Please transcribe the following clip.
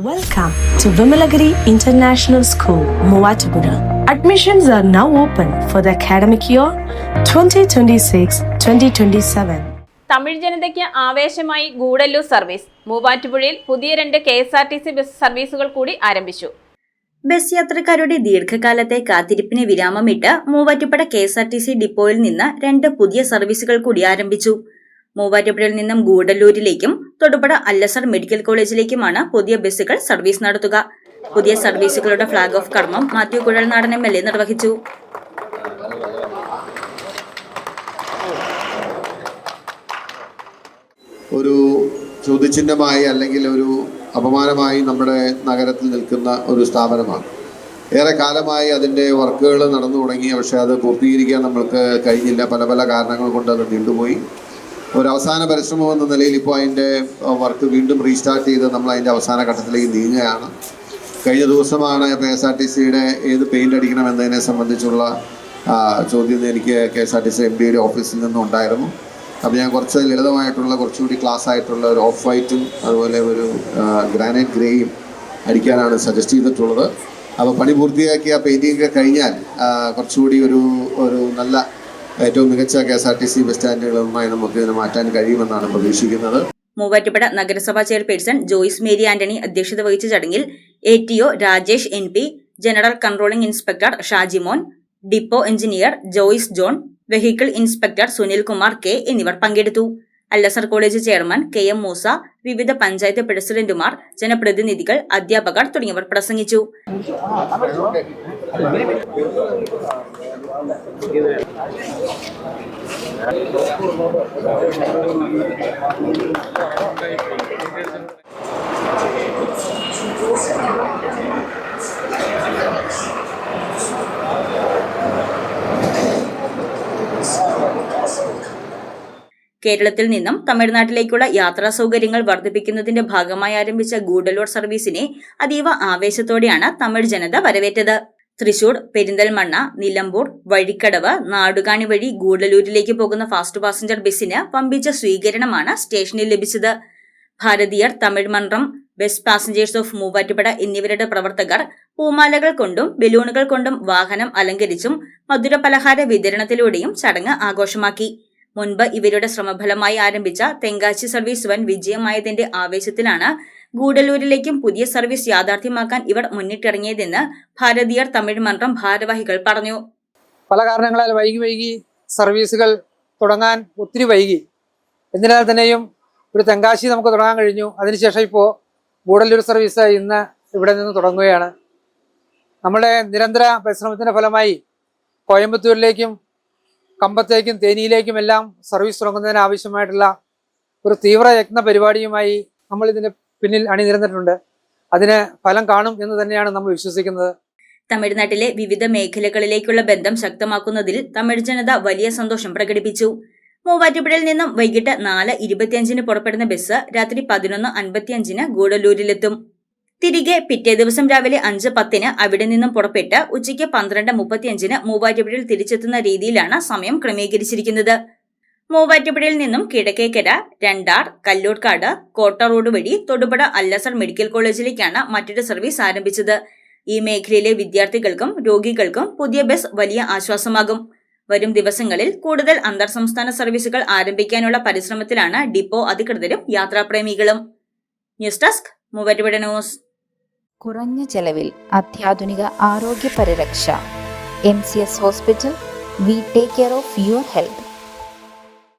Welcome to Vimalagiri International School, Muvatupura. Admissions are now open for the academic year 2026-2027. Tamil ജനതയ്ക്ക് ആവേശമായി Gudalur service മൂവാറ്റുപുഴയിൽ പുതിയ രണ്ട് K S R T C bus സർവീസുകൾ കൂടി ആരംഭിച്ചു ബസ് യാത്രക്കാരുടെ ദീർഘകാലത്തെ കാത്തിരിപ്പിന് വിരാമമിട്ട് Muvattupuzha K S R T C ഡിപ്പോയിൽ നിന്ന് രണ്ട് പുതിയ സർവീസുകൾ കൂടി ആരംഭിച്ചു മൂവാറ്റുപുഴയിൽ നിന്നും ഗൂഡല്ലൂരിലേക്കും തൊടുപുഴ അല്ലസർ മെഡിക്കൽ കോളേജിലേക്കുമാണ് പുതിയ ബസ്സുകൾ സർവീസ് നടത്തുക. പുതിയ സർവീസുകളുടെ ഫ്ളാഗ് ഓഫ് കർമ്മം Mathew Kuzhalnadan M L A നിർവഹിച്ചു. ഒരു ചോദ്യചിഹ്നമായി അല്ലെങ്കിൽ ഒരു അപമാനമായി നമ്മുടെ നഗരത്തിൽ നിൽക്കുന്ന ഒരു സ്ഥാപനമാണ്. ഏറെ കാലമായി അതിന്റെ വർക്കുകൾ നടന്നു തുടങ്ങി. പക്ഷേ അത് പൂർത്തീകരിക്കാൻ നമ്മൾക്ക് കഴിഞ്ഞില്ല. പല പല കാരണങ്ങൾ കൊണ്ട് അത് നീണ്ടുപോയി. ഒരു അവസാന പരിശ്രമം എന്ന നിലയിൽ ഇപ്പോൾ അതിന്റെ വർക്ക് വീണ്ടും റീസ്റ്റാർട്ട് ചെയ്ത് നമ്മൾ അതിന്റെ അവസാന ഘട്ടത്തിലേക്ക് നീങ്ങുകയാണ്. കഴിഞ്ഞ ദിവസമാണ് കെ എസ് ആർ ടി സിയുടെ ഏത് പെയിന്റ് അടിക്കണം എന്നതിനെ സംബന്ധിച്ചുള്ള ചോദ്യം എനിക്ക് K S R T C M ഡിയുടെ ഓഫീസിൽ നിന്നും ഉണ്ടായിരുന്നു അപ്പോൾ ഞാൻ കുറച്ച് ലളിതമായിട്ടുള്ള കുറച്ചുകൂടി ക്ലാസ് ആയിട്ടുള്ള ഒരു ഓഫ് വൈറ്റും അതുപോലെ ഒരു ഗ്രാനൈറ്റ് ഗ്രേയും അടിക്കാനാണ് സജസ്റ്റ് ചെയ്തിട്ടുള്ളത്. അപ്പോൾ പണി പൂർത്തിയാക്കി ആ പെയിന്റിംഗ് ഒക്കെ കഴിഞ്ഞാൽ കുറച്ചുകൂടി ഒരു ഒരു നല്ല ഏറ്റവും മികച്ച K S R T C bus സ്റ്റാൻഡുകളുമായി നമുക്ക് ഇതിനെ മാറ്റാൻ കഴിയുമെന്നാണ് പ്രതീക്ഷിക്കുന്നത്. മൂവാറ്റുപുഴ നഗരസഭാ ചെയർപേഴ്സൺ ജോയിസ് മേരി ആന്റണി അധ്യക്ഷത വഹിച്ച ചടങ്ങിൽ A T O Rajesh N P general controlling inspector Shajimon depot engineer Joyce John vehicle inspector Sunil Kumar K എന്നിവർ പങ്കെടുത്തു. Al Azhar college chairman K M Moosa വിവിധ പഞ്ചായത്ത് പ്രസിഡന്റുമാർ ജനപ്രതിനിധികൾ അധ്യാപകർ തുടങ്ങിയവർ പ്രസംഗിച്ചു. കേരളത്തിൽ നിന്നും തമിഴ്നാട്ടിലേക്കുള്ള യാത്രാ സൗകര്യങ്ങൾ വർദ്ധിപ്പിക്കുന്നതിന്റെ ഭാഗമായി ആരംഭിച്ച ഗൂഡലോഡ് സർവീസിനെ അതീവ ആവേശത്തോടെയാണ് തമിഴ് ജനത വരവേറ്റത്. തൃശൂർ പെരിന്തൽമണ്ണ നിലമ്പൂർ വഴിക്കടവ് നാടുകാണി വഴി ഗൂഡലൂരിലേക്ക് പോകുന്ന ഫാസ്റ്റ് പാസഞ്ചർ ബസ്സിന് പമ്പിച്ച സ്വീകരണമാണ് സ്റ്റേഷനിൽ ലഭിച്ചത്. ഭാരതീയർ തമിഴ് മന്ത്രം ബസ് പാസഞ്ചേഴ്സ് ഓഫ് മൂവാറ്റുപുഴ എന്നിവരുടെ പ്രവർത്തകർ പൂമാലകൾ കൊണ്ടും ബലൂണുകൾ കൊണ്ടും വാഹനം അലങ്കരിച്ചും മധുര പലഹാര വിതരണത്തിലൂടെയും ചടങ്ങ് ആഘോഷമാക്കി. മുൻപ് ഇവരുടെ ശ്രമഫലമായി ആരംഭിച്ച തെങ്കാശി സർവീസ് വൻ വിജയമായതിന്റെ ആവേശത്തിലാണ് ഗൂഡല്ലൂരിലേക്കും പുതിയ സർവീസ് യാഥാർത്ഥ്യമാക്കാൻ ഇവർ മുന്നിട്ടിറങ്ങിയതെന്ന് ഭാരതീയർ തമിഴ് മന്ത്രം ഭാരവാഹികൾ പറഞ്ഞു. പല കാരണങ്ങളാൽ വൈകി വൈകി സർവീസുകൾ തുടങ്ങാൻ ഒത്തിരി വൈകി. എന്നിരുന്നാൽ തന്നെയും ഒരു തെങ്കാശി നമുക്ക് തുടങ്ങാൻ കഴിഞ്ഞു. അതിനുശേഷം ഇപ്പോൾ ഗൂഡല്ലൂർ സർവീസ് ഇന്ന് ഇവിടെ നിന്ന് തുടങ്ങുകയാണ്. നമ്മുടെ നിരന്തര പരിശ്രമത്തിന്റെ ഫലമായി കോയമ്പത്തൂരിലേക്കും കമ്പത്തേക്കും തേനിയിലേക്കും എല്ലാം സർവീസ് തുടങ്ങുന്നതിന് ആവശ്യമായിട്ടുള്ള ഒരു തീവ്രയത്ന പരിപാടിയുമായി നമ്മൾ ഇതിന് പിന്നിൽ അണിനിരന്നിട്ടുണ്ട്. അതിന് ഫലം കാണും എന്ന് തന്നെയാണ് നമ്മൾ വിശ്വസിക്കുന്നത്. തമിഴ്നാട്ടിലെ വിവിധ മേഖലകളിലേക്കുള്ള ബന്ധം ശക്തമാക്കുന്നതിൽ തമിഴ് ജനത വലിയ സന്തോഷം പ്രകടിപ്പിച്ചു. മൂവാറ്റുപുഴയിൽ നിന്നും വൈകിട്ട് നാല് ഇരുപത്തിയഞ്ചിന് പുറപ്പെടുന്ന ബസ് രാത്രി പതിനൊന്ന് അൻപത്തിയഞ്ചിന് ഗൂഡല്ലൂരിലെത്തും. തിരികെ പിറ്റേ ദിവസം രാവിലെ അഞ്ച് പത്തിന് അവിടെ നിന്നും പുറപ്പെട്ട് ഉച്ചയ്ക്ക് പന്ത്രണ്ട് മുപ്പത്തിയഞ്ചിന് മൂവാറ്റുപുഴയിൽ തിരിച്ചെത്തുന്ന രീതിയിലാണ് സമയം ക്രമീകരിച്ചിരിക്കുന്നത്. മൂവാറ്റുപുഴയിൽ നിന്നും കിഴക്കേക്കര രണ്ടാർ കല്ലൂർക്കാട് കോട്ട റോഡ് വഴി തൊടുപുഴ അല്ലസർ മെഡിക്കൽ കോളേജിലേക്കാണ് മറ്റൊരു സർവീസ് ആരംഭിച്ചത്. ഈ മേഖലയിലെ വിദ്യാർത്ഥികൾക്കും രോഗികൾക്കും പുതിയ ബസ് വലിയ ആശ്വാസമാകും. വരും ദിവസങ്ങളിൽ കൂടുതൽ അന്തർ സംസ്ഥാന സർവീസുകൾ ആരംഭിക്കാനുള്ള പരിശ്രമത്തിലാണ് ഡിപ്പോ അധികൃതരും യാത്രാപ്രേമികളും. News desk Muvattupuzha news. കുറഞ്ഞ ചെലവിൽ അത്യാധുനിക ആരോഗ്യ പരിരക്ഷ. M C S hospital we take care of your health.